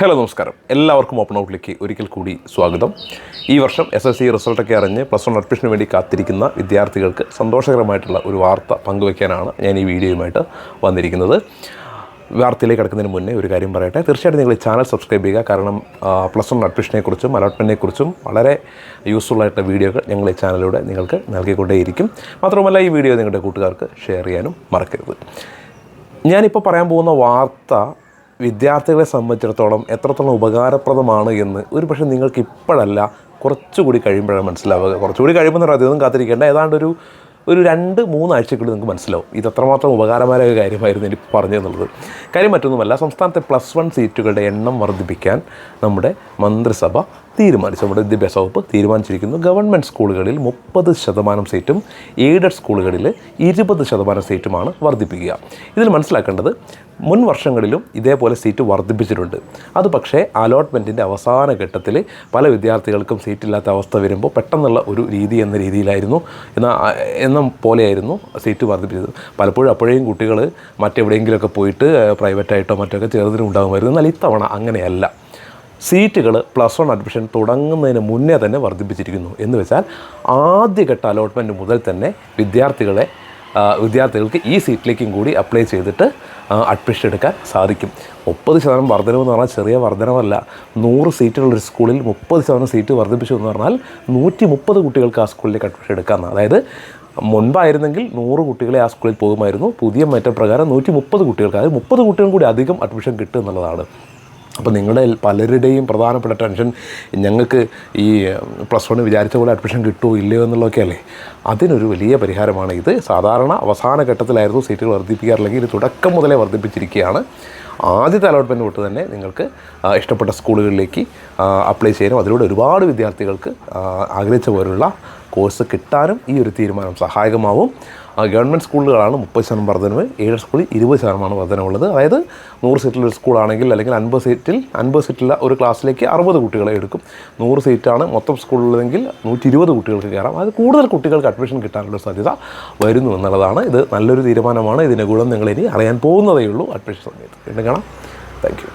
Hello നമസ്കാരം. എല്ലാവർക്കും open ഔട്ടിലേക്ക് ഒരിക്കൽ കൂടി സ്വാഗതം. ഈ വർഷം എസ് എസ് സി റിസൾട്ടൊക്കെ അറിഞ്ഞ് പ്ലസ് വൺ അഡ്മിഷന് വേണ്ടി കാത്തിരിക്കുന്ന വിദ്യാർത്ഥികൾക്ക് സന്തോഷകരമായിട്ടുള്ള ഒരു വാർത്ത പങ്കുവയ്ക്കാനാണ് ഞാൻ ഈ വീഡിയോയുമായിട്ട് വന്നിരിക്കുന്നത്. വാർത്തയിലേക്ക് കിടക്കുന്നതിന് മുന്നേ ഒരു കാര്യം പറയട്ടെ. തീർച്ചയായിട്ടും നിങ്ങൾ ഈ ചാനൽ സബ്സ്ക്രൈബ് ചെയ്യുക. കാരണം പ്ലസ് വൺ അഡ്മിഷനെക്കുറിച്ചും അലോട്ട്മെന്റിനെക്കുറിച്ചും വളരെ യൂസ്ഫുൾ ആയിട്ടുള്ള വീഡിയോകൾ ഞങ്ങൾ ഈ ചാനലിലൂടെ നിങ്ങൾക്ക് നൽകിക്കൊണ്ടേയിരിക്കും. മാത്രമല്ല ഈ വീഡിയോ നിങ്ങളുടെ കൂട്ടുകാർക്ക് ഷെയർ ചെയ്യാനും മറക്കരുത്. ഞാനിപ്പോൾ പറയാൻ പോകുന്ന വാർത്ത വിദ്യാർത്ഥികളെ സംബന്ധിച്ചിടത്തോളം എത്രത്തോളം ഉപകാരപ്രദമാണ് എന്ന് ഒരു പക്ഷേ നിങ്ങൾക്ക് ഇപ്പോഴല്ല കുറച്ചുകൂടി കഴിയുമ്പോഴാണ് മനസ്സിലാവുക. കുറച്ചുകൂടി കഴിയുമ്പോൾ എന്ന് അധികം കാത്തിരിക്കേണ്ട. ഏതാണ്ട് ഒരു ഒരു രണ്ട് മൂന്നാഴ്ചക്കുള്ളിൽ നിങ്ങൾക്ക് മനസ്സിലാവും. ഇത് അത്രമാത്രം ഉപകാരമായ കാര്യമായിരുന്നു എനിക്ക് പറഞ്ഞു എന്നുള്ളത് കാര്യം മറ്റൊന്നുമല്ല സംസ്ഥാനത്തെ പ്ലസ് വൺ സീറ്റുകളുടെ എണ്ണം വർദ്ധിപ്പിക്കാൻ നമ്മുടെ മന്ത്രിസഭ തീരുമാനിച്ചു. നമ്മുടെ വിദ്യാഭ്യാസ വകുപ്പ് തീരുമാനിച്ചിരിക്കുന്നു. ഗവൺമെന്റ് സ്കൂളുകളിൽ മുപ്പത് ശതമാനം സീറ്റും എയ്ഡഡ് സ്കൂളുകളിൽ ഇരുപത് ശതമാനം സീറ്റുമാണ് വർദ്ധിപ്പിക്കുക. ഇതിൽ മനസ്സിലാക്കേണ്ടത് മുൻ വർഷങ്ങളിലും ഇതേപോലെ സീറ്റ് വർദ്ധിപ്പിച്ചിട്ടുണ്ട്. അത് പക്ഷേ അലോട്ട്മെന്റിന്റെ അവസാന ഘട്ടത്തിൽ പല വിദ്യാർത്ഥികൾക്കും സീറ്റില്ലാത്ത അവസ്ഥ വരുമ്പോൾ പെട്ടെന്നുള്ള ഒരു രീതി എന്ന രീതിയിലായിരുന്നു. എന്ന എന്ന പോലെയായിരുന്നു സീറ്റ് വർദ്ധിപ്പിച്ചത്. പലപ്പോഴും അപ്പോഴേയും കുട്ടികൾ മറ്റെവിടെയെങ്കിലുമൊക്കെ പോയിട്ട് പ്രൈവറ്റായിട്ടോ മറ്റൊക്കെ ചേർന്നിട്ടുണ്ടാകുമായിരുന്നു എന്നാൽ ഇത്തവണ അങ്ങനെയല്ല. സീറ്റുകൾ പ്ലസ് വൺ അഡ്മിഷൻ തുടങ്ങുന്നതിന് മുന്നേ തന്നെ വർദ്ധിപ്പിച്ചിരിക്കുന്നു. എന്ന് വെച്ചാൽ ആദ്യഘട്ട അലോട്ട്മെന്റ് മുതൽ തന്നെ വിദ്യാർത്ഥികളെ വിദ്യാർത്ഥികൾക്ക് ഈ സീറ്റിലേക്കും കൂടി അപ്ലൈ ചെയ്തിട്ട് അഡ്മിഷൻ എടുക്കാൻ സാധിക്കും. മുപ്പത് ശതമാനം വർധനവ് എന്ന് പറഞ്ഞാൽ ചെറിയ വർധനവല്ല. നൂറ് സീറ്റുള്ളൊരു സ്കൂളിൽ മുപ്പത് ശതമാനം സീറ്റ് വർദ്ധിപ്പിച്ചു എന്ന് പറഞ്ഞാൽ നൂറ്റി മുപ്പത് കുട്ടികൾക്ക് ആ സ്കൂളിലേക്ക് അഡ്മിഷൻ എടുക്കാമെന്ന് അതായത് മുൻപായിരുന്നെങ്കിൽ നൂറ് കുട്ടികളെ ആ സ്കൂളിൽ പോകുമായിരുന്നു. പുതിയ മാറ്റപ്രകാരം നൂറ്റി മുപ്പത് കുട്ടികൾക്ക് അതായത് മുപ്പത് കുട്ടികൾ കൂടി അധികം അഡ്മിഷൻ കിട്ടും എന്നുള്ളതാണ്. അപ്പോൾ നിങ്ങളുടെ പലരുടെയും പ്രധാനപ്പെട്ട ടെൻഷൻ ഞങ്ങൾക്ക് ഈ പ്ലസ് വൺ വിചാരിച്ച പോലെ അഡ്മിഷൻ കിട്ടുമോ ഇല്ലയോ എന്നുള്ളതൊക്കെ അല്ലേ? അതിനൊരു വലിയ പരിഹാരമാണ് ഇത്. സാധാരണ അവസാന ഘട്ടത്തിലായിരുന്നു സീറ്റുകൾ വർദ്ധിപ്പിക്കാറില്ലെങ്കിൽ ഇത് തുടക്കം മുതലേ വർദ്ധിപ്പിച്ചിരിക്കുകയാണ്. ആദ്യത്തെ അലോട്ട്മെന്റ് തൊട്ട് തന്നെ നിങ്ങൾക്ക് ഇഷ്ടപ്പെട്ട സ്കൂളുകളിലേക്ക് അപ്ലൈ ചെയ്യാനും അതിലൂടെ ഒരുപാട് വിദ്യാർത്ഥികൾക്ക് ആഗ്രഹിച്ച പോലുള്ള കോഴ്സ് കിട്ടാനും ഈ ഒരു തീരുമാനം സഹായകമാവും. ഗവൺമെന്റ് സ്കൂളുകളാണ് മുപ്പത് ശതമാനം വർധനവ് എയ്ഡഡ് സ്കൂളിൽ ഇരുപത് ശതമാനമാണ് വർധനവുള്ളത്. അതായത് നൂറ് സീറ്റിലൊരു സ്കൂളാണെങ്കിൽ അല്ലെങ്കിൽ അൻപത് സീറ്റിൽ അൻപത് സീറ്റിലുള്ള ഒരു ക്ലാസ്സിലേക്ക് അറുപത് കുട്ടികളെ എടുക്കും. നൂറ് സീറ്റാണ് മൊത്തം സ്കൂളിലെങ്കിൽ നൂറ്റി ഇരുപത് കുട്ടികൾക്ക് കയറാം. അത് കൂടുതൽ കുട്ടികൾക്ക് അഡ്മിഷൻ കിട്ടാനുള്ള സാധ്യത വരുന്നു എന്നുള്ളതാണ്. ഇത് നല്ലൊരു തീരുമാനമാണ്. ഇതിന്റെ ഗുണം നിങ്ങളിനി അറിയാൻ പോകുന്നതേ ഉള്ളൂ അഡ്മിഷൻ സമയത്ത്. വീണ്ടും കാണാം. താങ്ക്